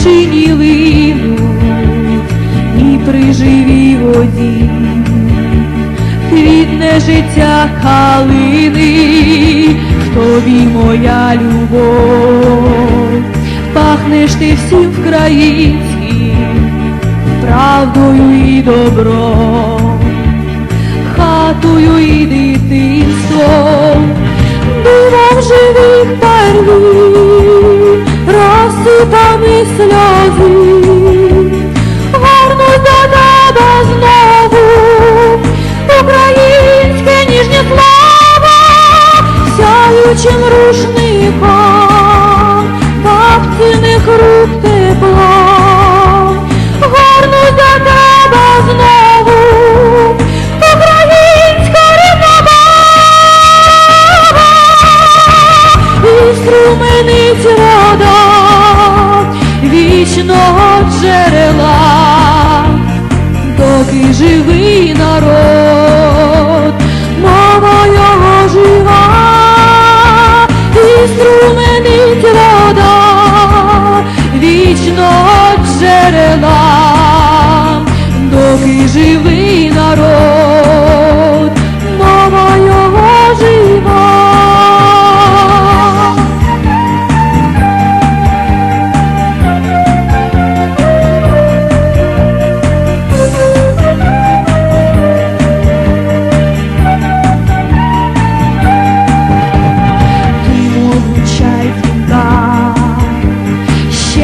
вершині линуть і при живій воді. Квітне життя калини, тобі моя любов, пахнеш ти всім вкраїнським, правдою і добром, хатою і дитинством, сяючим рушником,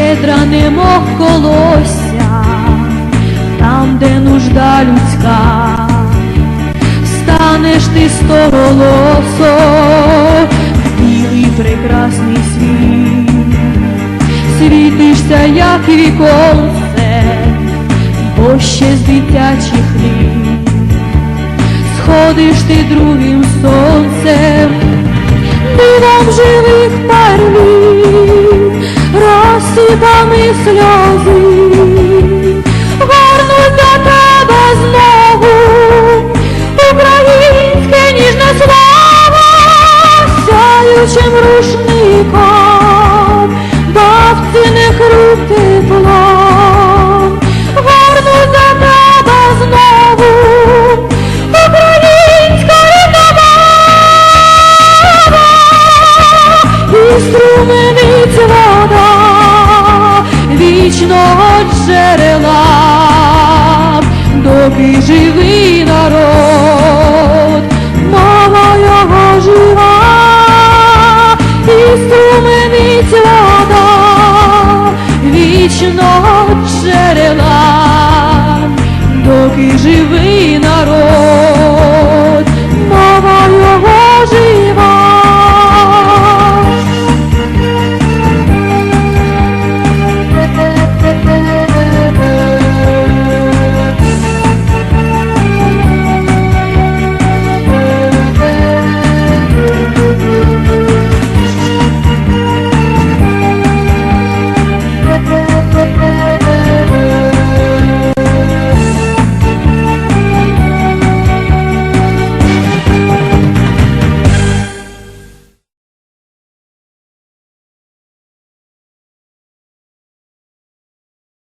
щедра немов колося, там, де нужда людська, станеш ти стоголосо, білий прекрасний світ, світишся, як віконце, бо ще з дитячих літ, сходиш ти другим сонцем дивом живих перлів, там і сльози. Вернуть до тебе знову. Українське ніжне слово сяючим рушником, дав цінних рук тепло, вернуть до тебе знову, українська рідна мова, живий народ, мова його жива, і струмениць.